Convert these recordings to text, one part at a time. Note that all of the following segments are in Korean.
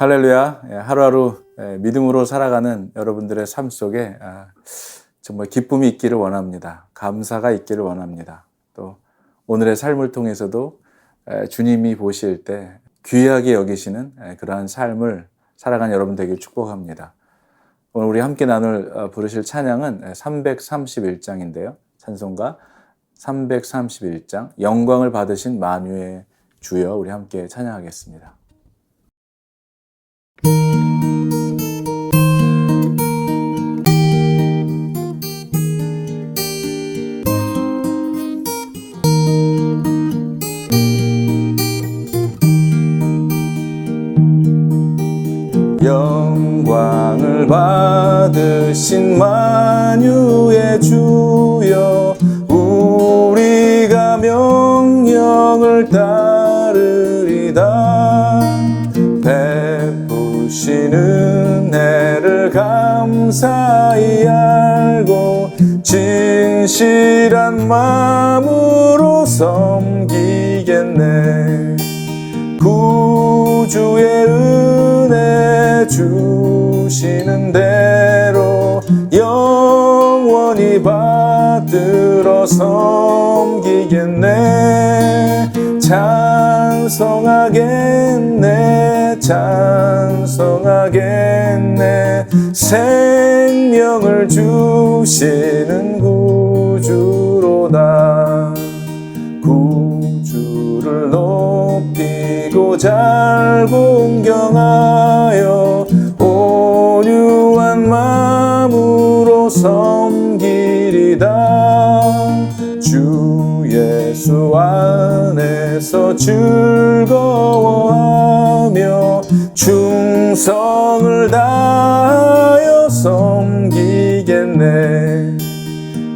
할렐루야. 예, 하루하루 예, 믿음으로 살아가는 여러분들의 삶 속에 아, 정말 기쁨이 있기를 원합니다. 감사가 있기를 원합니다. 또 오늘의 삶을 통해서도 예, 주님이 보실 때 귀하게 여기시는 예, 그러한 삶을 살아가는 여러분 되길 축복합니다. 오늘 우리 함께 나눌 어, 부르실 찬양은 331장인데요. 찬송가 331장 영광을 받으신 만유의 주여 우리 함께 찬양하겠습니다. 받으신 만유의 주여 우리가 명령을 따르리다. 베푸신 은혜를 감사히 알고 진실한 마음으로 섬기겠네. 구주의 은혜 주 시는 대로 영원히 받들어 섬기겠네. 찬송하겠네 찬송하겠네. 생명을 주시는 구주로다 구주를 높이고 잘 공경하여 섬기리다. 주 예수 안에서 즐거워하며 충성을 다하여 섬기겠네.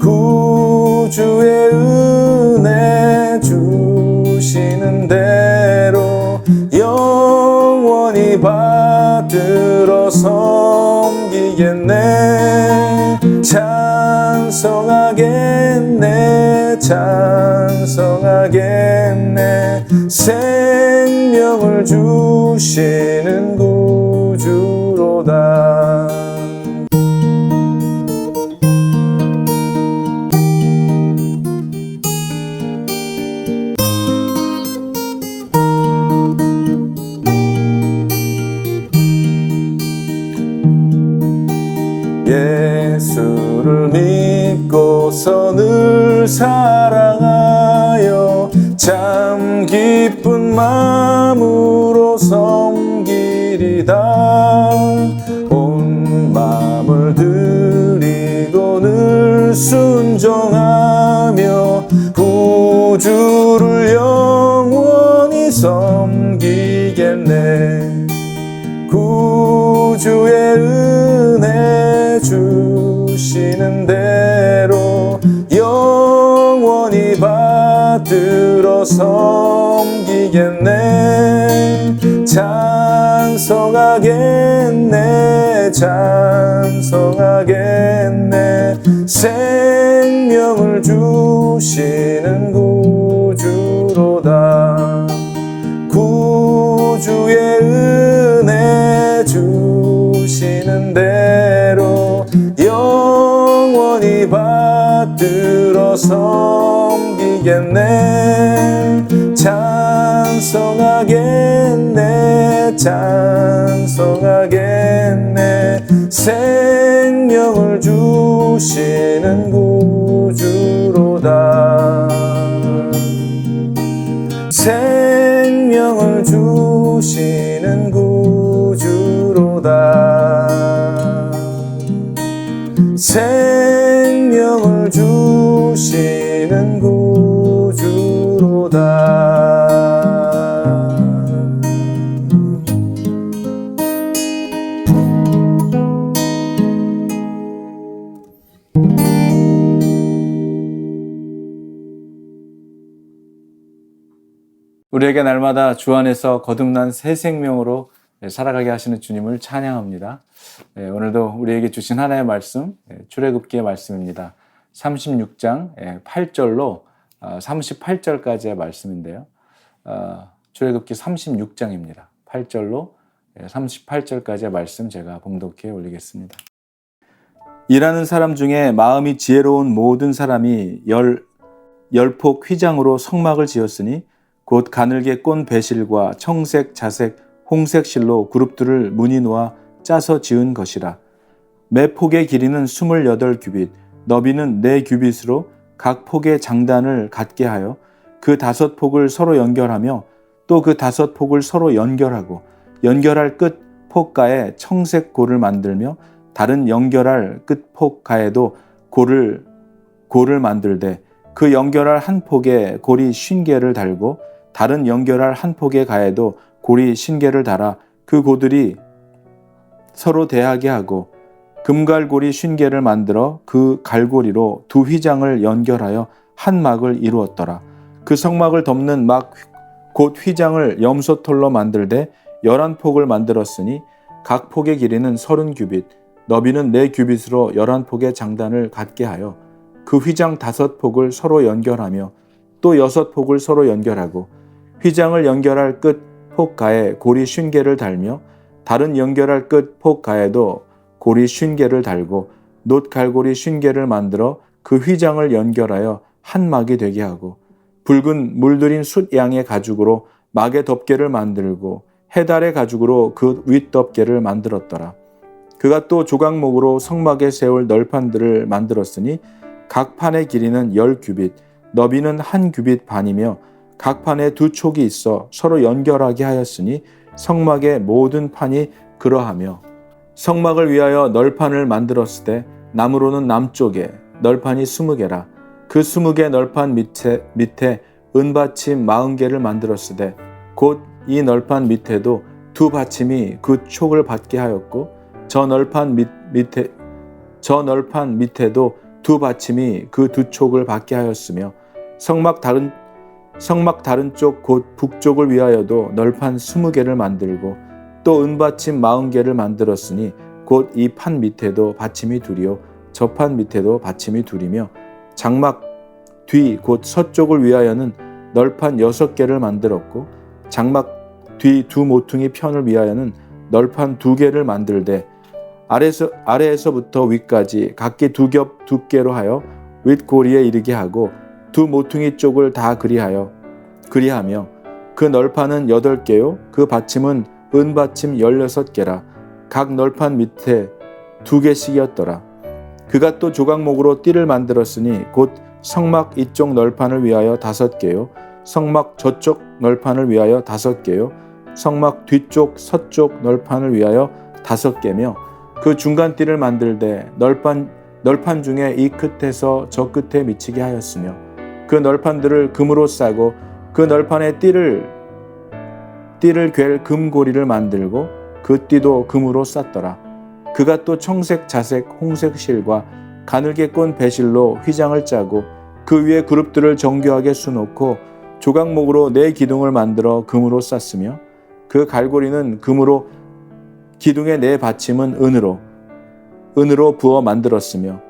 구주의 은혜 주시는 대로 영원히 받들어 섬기겠네 찬송하겠네. 생명을 주시는 구주로다. 예수를 믿고서 늘 사랑하여 참 기쁜 마음으로 섬기리다. 온 마음을 드리고 늘 순종하며 구주를 영원히 섬기겠네. 구주의 섬기겠네. 찬송하겠네. 찬송하겠네. 생명을 주시는 구주로다. 구주의 은혜 주시는 대로 영원히 받들어 섬기겠네 찬송하겠네 찬송하겠네. 생명을 주시는 구주로다. 생명을 주시는 구주로다. 생명을 주시는 우리에게 날마다 주 안에서 거듭난 새 생명으로 살아가게 하시는 주님을 찬양합니다. 예, 오늘도 우리에게 주신 하나의 말씀, 예, 출애굽기의 말씀입니다. 36장 8절로 38절까지의 말씀인데요. 어, 출애굽기 36장입니다. 8절로 38절까지의 말씀 제가 봉독해 올리겠습니다. 일하는 사람 중에 마음이 지혜로운 모든 사람이 열, 열폭 휘장으로 성막을 지었으니 곧 가늘게 꼰 배실과 청색, 자색, 홍색 실로 그룹들을 무늬 놓아 짜서 지은 것이라. 매 폭의 길이는 28규빗, 너비는 4규빗으로 각 폭의 장단을 갖게 하여 그 다섯 폭을 서로 연결하며 또 그 다섯 폭을 서로 연결하고 연결할 끝 폭가에 청색 골을 만들며 다른 연결할 끝 폭가에도 골을 골을 만들되 그 연결할 한 폭에 골이 쉰 개를 달고 다른 연결할 한 폭의 가에도 골이 신 개를 달아 그 고들이 서로 대하게 하고 금갈고리 쉰 개를 만들어 그 갈고리로 두 휘장을 연결하여 한 막을 이루었더라. 그 성막을 덮는 막 곧 휘장을 염소털로 만들되 열한 폭을 만들었으니 각 폭의 길이는 서른 규빗, 너비는 네 규빗으로 열한 폭의 장단을 갖게 하여 그 휘장 다섯 폭을 서로 연결하며 또 여섯 폭을 서로 연결하고 휘장을 연결할 끝 폭가에 고리 쉰 개를 달며 다른 연결할 끝 폭가에도 고리 쉰 개를 달고 놋 갈고리 쉰 개를 만들어 그 휘장을 연결하여 한 막이 되게 하고 붉은 물들인 숫 양의 가죽으로 막의 덮개를 만들고 해달의 가죽으로 그 윗덮개를 만들었더라. 그가 또 조각목으로 성막에 세울 널판들을 만들었으니 각 판의 길이는 열 규빗, 너비는 한 규빗 반이며 각 판에 두 촉이 있어 서로 연결하게 하였으니 성막의 모든 판이 그러하며 성막을 위하여 널판을 만들었을 때 나무로는 남쪽에 널판이 스무 개라. 그 스무 개 널판 밑에 밑에 은받침 마흔 개를 만들었을 때곧이 널판 밑에도 두 받침이 그 촉을 받게 하였고 저 널판 밑, 밑에 저 널판 밑에도 두 받침이 그 두 촉을 받게 하였으며 성막 다른 성막 다른 쪽 곧 북쪽을 위하여도 널판 스무 개를 만들고 또 은받침 마흔 개를 만들었으니 곧 이 판 밑에도 받침이 둘이요 저 판 밑에도 받침이 둘이며 장막 뒤 곧 서쪽을 위하여는 널판 여섯 개를 만들었고 장막 뒤 두 모퉁이 편을 위하여는 널판 두 개를 만들되 아래서, 아래에서부터 위까지 각기 두 겹 두께로 하여 윗고리에 이르게 하고 두 모퉁이 쪽을 다 그리하여 그리하며 그 널판은 여덟 개요 그 받침은 은 받침 열여섯 개라 각 널판 밑에 두 개씩이었더라. 그가 또 조각목으로 띠를 만들었으니 곧 성막 이쪽 널판을 위하여 다섯 개요 성막 저쪽 널판을 위하여 다섯 개요 성막 뒤쪽 서쪽 널판을 위하여 다섯 개며 그 중간 띠를 만들되 널판 널판 중에 이 끝에서 저 끝에 미치게 하였으며 그 널판들을 금으로 싸고 그 널판에 띠를 띠를 괸 금고리를 만들고 그 띠도 금으로 쌌더라. 그가 또 청색, 자색, 홍색 실과 가늘게 꼰 배실로 휘장을 짜고 그 위에 그룹들을 정교하게 수놓고 조각목으로 네 기둥을 만들어 금으로 쌌으며 그 갈고리는 금으로 기둥의 네 받침은 은으로 은으로 부어 만들었으며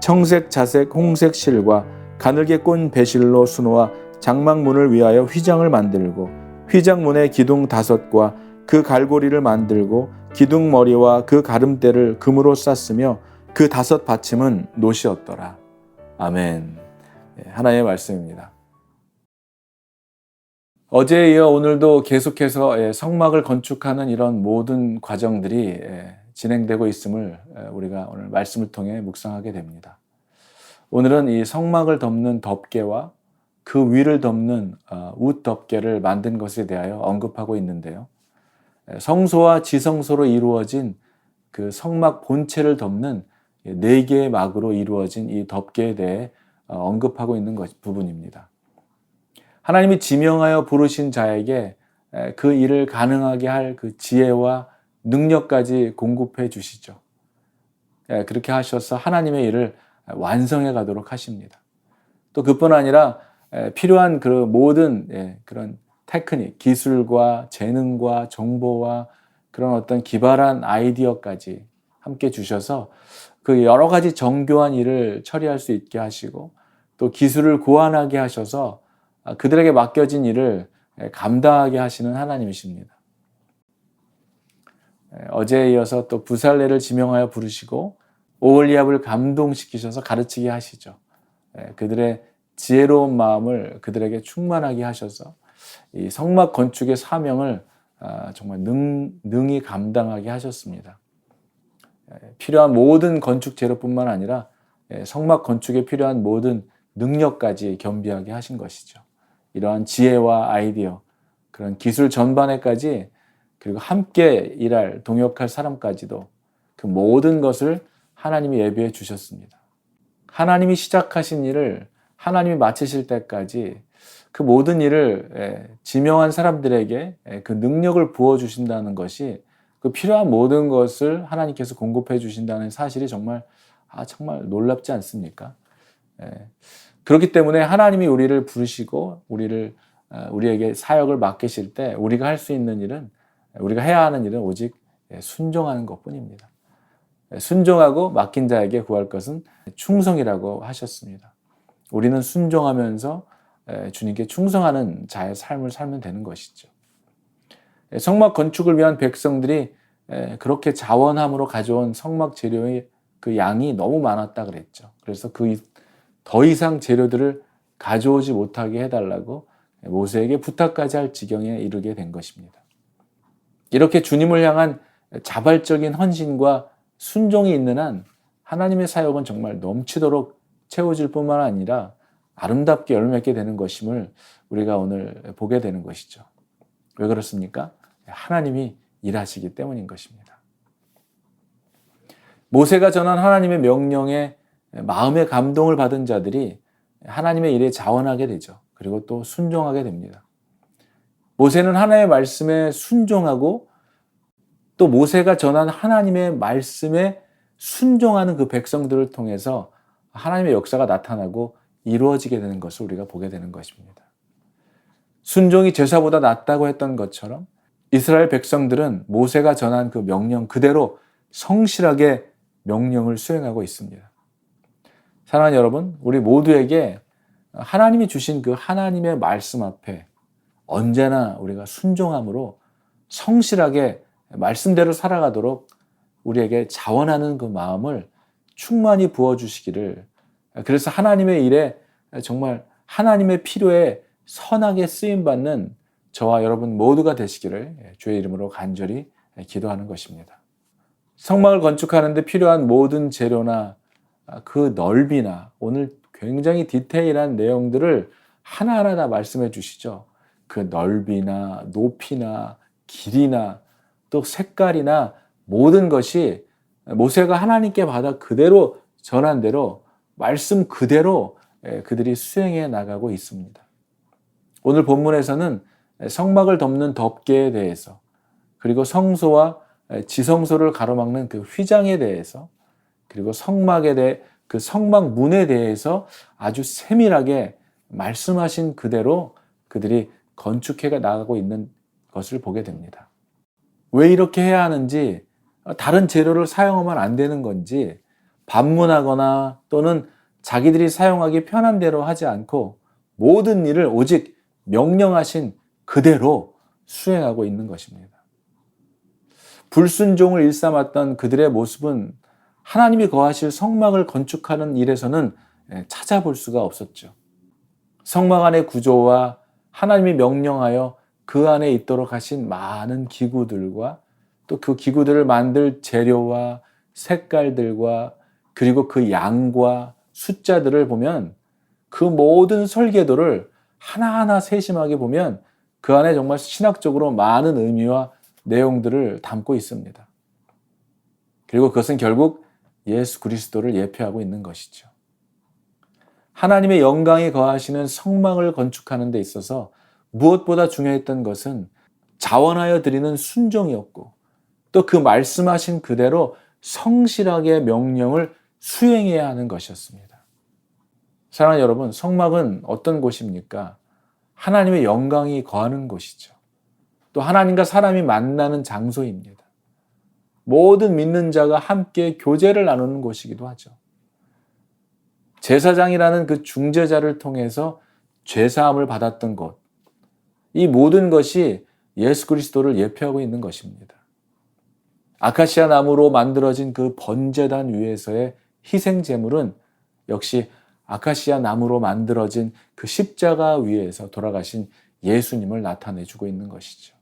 청색, 자색, 홍색 실과 가늘게 꼰 배실로 수놓아 장막문을 위하여 휘장을 만들고 휘장문의 기둥 다섯과 그 갈고리를 만들고 기둥 머리와 그 가름대를 금으로 쌌으며 그 다섯 받침은 노시었더라. 아멘. 예, 하나님의 말씀입니다. 어제에 이어 오늘도 계속해서 예, 성막을 건축하는 이런 모든 과정들이 예, 진행되고 있음을 우리가 오늘 말씀을 통해 묵상하게 됩니다. 오늘은 이 성막을 덮는 덮개와 그 위를 덮는 어, 웃 덮개를 만든 것에 대하여 언급하고 있는데요. 성소와 지성소로 이루어진 그 성막 본체를 덮는 네 개의 막으로 이루어진 이 덮개에 대해 어, 언급하고 있는 것 부분입니다. 하나님이 지명하여 부르신 자에게 그 일을 가능하게 할 그 지혜와 능력까지 공급해 주시죠. 그렇게 하셔서 하나님의 일을 완성해 가도록 하십니다. 또 그뿐 아니라 필요한 그 모든 예, 그런 테크닉, 기술과 재능과 정보와 그런 어떤 기발한 아이디어까지 함께 주셔서 그 여러 가지 정교한 일을 처리할 수 있게 하시고 또 기술을 고안하게 하셔서 아, 그들에게 맡겨진 일을 감당하게 하시는 하나님이십니다. 예, 어제에 이어서 또 부살레를 지명하여 부르시고 오홀리압을 감동시키셔서 가르치게 하시죠. 예, 그들의 지혜로운 마음을 그들에게 충만하게 하셔서 이 성막 건축의 사명을 아, 정말 능, 능히 감당하게 하셨습니다. 예, 필요한 모든 건축 재료뿐만 아니라 예, 성막 건축에 필요한 모든 능력까지 겸비하게 하신 것이죠. 이러한 지혜와 아이디어, 그런 기술 전반에까지 그리고 함께 일할, 동역할 사람까지도 그 모든 것을 하나님이 예비해 주셨습니다. 하나님이 시작하신 일을 하나님이 마치실 때까지 그 모든 일을 예, 지명한 사람들에게 예, 그 능력을 부어 주신다는 것이 그 필요한 모든 것을 하나님께서 공급해 주신다는 사실이 정말 아 정말 놀랍지 않습니까? 예. 그렇기 때문에 하나님이 우리를 부르시고 우리를 어, 우리에게 사역을 맡기실 때 우리가 할 수 있는 일은 우리가 해야 하는 일은 오직 순종하는 것뿐입니다. 순종하고 맡긴 자에게 구할 것은 충성이라고 하셨습니다. 우리는 순종하면서 주님께 충성하는 자의 삶을 살면 되는 것이죠. 성막 건축을 위한 백성들이 그렇게 자원함으로 가져온 성막 재료의 그 양이 너무 많았다 그랬죠. 그래서 그 더 이상 재료들을 가져오지 못하게 해달라고 모세에게 부탁까지 할 지경에 이르게 된 것입니다. 이렇게 주님을 향한 자발적인 헌신과 순종이 있는 한 하나님의 사역은 정말 넘치도록 채워질 뿐만 아니라 아름답게 열매맺게 되는 것임을 우리가 오늘 보게 되는 것이죠. 왜 그렇습니까? 하나님이 일하시기 때문인 것입니다. 모세가 전한 하나님의 명령에 마음의 감동을 받은 자들이 하나님의 일에 자원하게 되죠. 그리고 또 순종하게 됩니다. 모세는 하나님의 말씀에 순종하고 또 모세가 전한 하나님의 말씀에 순종하는 그 백성들을 통해서 하나님의 역사가 나타나고 이루어지게 되는 것을 우리가 보게 되는 것입니다. 순종이 제사보다 낫다고 했던 것처럼 이스라엘 백성들은 모세가 전한 그 명령 그대로 성실하게 명령을 수행하고 있습니다. 사랑하는 여러분, 우리 모두에게 하나님이 주신 그 하나님의 말씀 앞에 언제나 우리가 순종함으로 성실하게 말씀대로 살아가도록 우리에게 자원하는 그 마음을 충만히 부어주시기를 그래서 하나님의 일에 정말 하나님의 필요에 선하게 쓰임받는 저와 여러분 모두가 되시기를 주의 이름으로 간절히 기도하는 것입니다. 성막을 건축하는데 필요한 모든 재료나 그 넓이나 오늘 굉장히 디테일한 내용들을 하나하나 다 말씀해 주시죠. 그 넓이나 높이나 길이나 또 색깔이나 모든 것이 모세가 하나님께 받아 그대로 전한 대로 말씀 그대로 그들이 수행해 나가고 있습니다. 오늘 본문에서는 성막을 덮는 덮개에 대해서 그리고 성소와 지성소를 가로막는 그 휘장에 대해서 그리고 성막에 대해 그 성막 문에 대해서 아주 세밀하게 말씀하신 그대로 그들이 건축해 나가고 있는 것을 보게 됩니다. 왜 이렇게 해야 하는지, 다른 재료를 사용하면 안 되는 건지, 반문하거나 또는 자기들이 사용하기 편한 대로 하지 않고 모든 일을 오직 명령하신 그대로 수행하고 있는 것입니다. 불순종을 일삼았던 그들의 모습은 하나님이 거하실 성막을 건축하는 일에서는 찾아볼 수가 없었죠. 성막 안의 구조와 하나님이 명령하여 그 안에 있도록 하신 많은 기구들과 또 그 기구들을 만들 재료와 색깔들과 그리고 그 양과 숫자들을 보면 그 모든 설계도를 하나하나 세심하게 보면 그 안에 정말 신학적으로 많은 의미와 내용들을 담고 있습니다. 그리고 그것은 결국 예수 그리스도를 예표하고 있는 것이죠. 하나님의 영광이 거하시는 성막을 건축하는 데 있어서 무엇보다 중요했던 것은 자원하여 드리는 순종이었고 또 그 말씀하신 그대로 성실하게 명령을 수행해야 하는 것이었습니다. 사랑하는 여러분, 성막은 어떤 곳입니까? 하나님의 영광이 거하는 곳이죠. 또 하나님과 사람이 만나는 장소입니다. 모든 믿는 자가 함께 교제를 나누는 곳이기도 하죠. 제사장이라는 그 중재자를 통해서 죄사함을 받았던 곳, 이 모든 것이 예수 그리스도를 예표하고 있는 것입니다. 아카시아 나무로 만들어진 그 번제단 위에서의 희생 제물은 역시 아카시아 나무로 만들어진 그 십자가 위에서 돌아가신 예수님을 나타내 주고 있는 것이죠.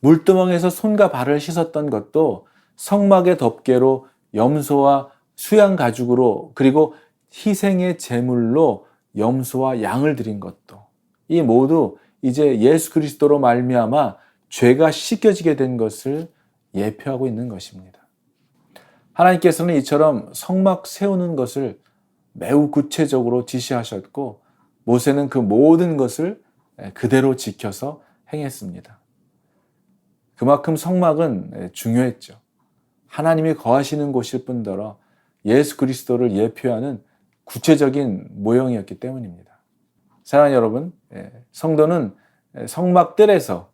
물두멍에서 손과 발을 씻었던 것도 성막의 덮개로 염소와 수양 가죽으로 그리고 희생의 제물로 염소와 양을 드린 것도 이 모두 이제 예수 그리스도로 말미암아 죄가 씻겨지게 된 것을 예표하고 있는 것입니다. 하나님께서는 이처럼 성막 세우는 것을 매우 구체적으로 지시하셨고 모세는 그 모든 것을 그대로 지켜서 행했습니다. 그만큼 성막은 중요했죠. 하나님이 거하시는 곳일 뿐더러 예수 그리스도를 예표하는 구체적인 모형이었기 때문입니다. 사랑하는 여러분, 성도는 성막들에서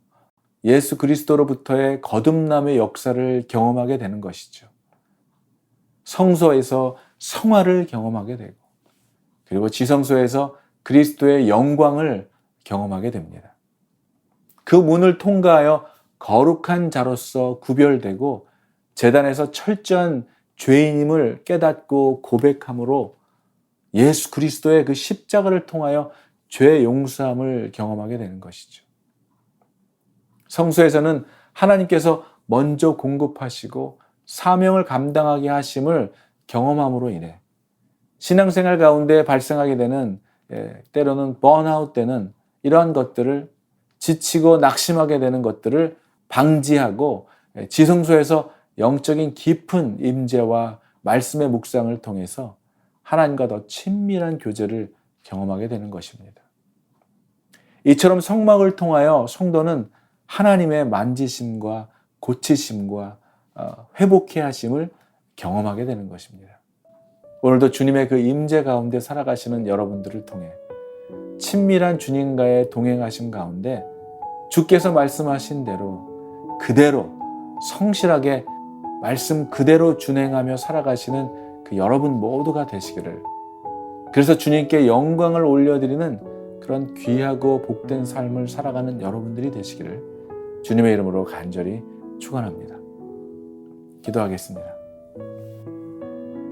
예수 그리스도로부터의 거듭남의 역사를 경험하게 되는 것이죠. 성소에서 성화를 경험하게 되고, 그리고 지성소에서 그리스도의 영광을 경험하게 됩니다. 그 문을 통과하여 거룩한 자로서 구별되고, 재단에서 철저한 죄인임을 깨닫고 고백함으로 예수 그리스도의 그 십자가를 통하여 죄 용서함을 경험하게 되는 것이죠. 성소에서는 하나님께서 먼저 공급하시고 사명을 감당하게 하심을 경험함으로 인해 신앙생활 가운데 발생하게 되는 예, 때로는 번아웃 되는 이러한 것들을 지치고 낙심하게 되는 것들을 방지하고 예, 지성소에서 영적인 깊은 임재와 말씀의 묵상을 통해서 하나님과 더 친밀한 교제를 경험하게 되는 것입니다. 이처럼 성막을 통하여 성도는 하나님의 만지심과 고치심과 어, 회복해 하심을 경험하게 되는 것입니다. 오늘도 주님의 그 임재 가운데 살아가시는 여러분들을 통해 친밀한 주님과의 동행하심 가운데 주께서 말씀하신 대로 그대로 성실하게 말씀 그대로 준행하며 살아가시는 그 여러분 모두가 되시기를 그래서 주님께 영광을 올려드리는 그런 귀하고 복된 삶을 살아가는 여러분들이 되시기를 주님의 이름으로 간절히 축원합니다. 기도하겠습니다.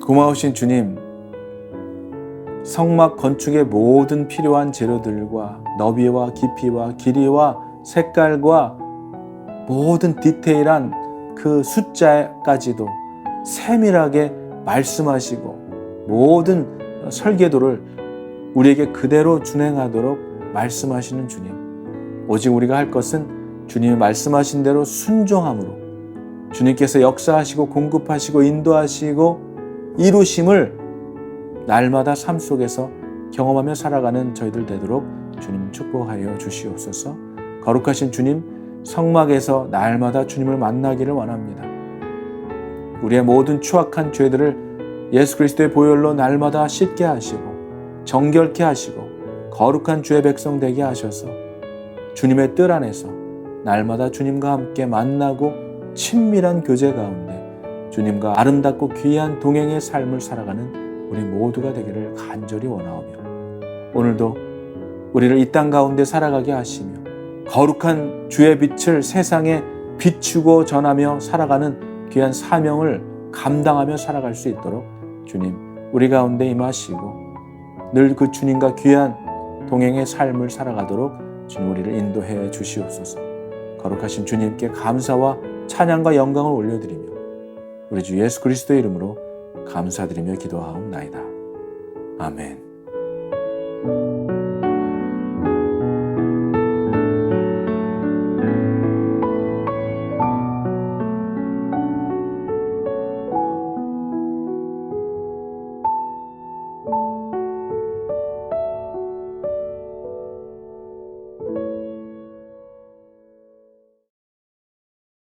고마우신 주님, 성막 건축의 모든 필요한 재료들과 너비와 깊이와 길이와 색깔과 모든 디테일한 그 숫자까지도 세밀하게 말씀하시고 모든 설계도를 우리에게 그대로 준행하도록 말씀하시는 주님. 오직 우리가 할 것은 주님이 말씀하신 대로 순종함으로 주님께서 역사하시고 공급하시고 인도하시고 이루심을 날마다 삶 속에서 경험하며 살아가는 저희들 되도록 주님 축복하여 주시옵소서. 거룩하신 주님 성막에서 날마다 주님을 만나기를 원합니다. 우리의 모든 추악한 죄들을 예수 그리스도의 보혈로 날마다 씻게 하시고 정결케 하시고 거룩한 주의 백성 되게 하셔서 주님의 뜰 안에서 날마다 주님과 함께 만나고 친밀한 교제 가운데 주님과 아름답고 귀한 동행의 삶을 살아가는 우리 모두가 되기를 간절히 원하오며 오늘도 우리를 이 땅 가운데 살아가게 하시며 거룩한 주의 빛을 세상에 비추고 전하며 살아가는 귀한 사명을 감당하며 살아갈 수 있도록 주님 우리 가운데 임하시고 늘 그 주님과 귀한 동행의 삶을 살아가도록 주님 우리를 인도해 주시옵소서. 거룩하신 주님께 감사와 찬양과 영광을 올려드리며 우리 주 예수 그리스도의 이름으로 감사드리며 기도하옵나이다. 아멘.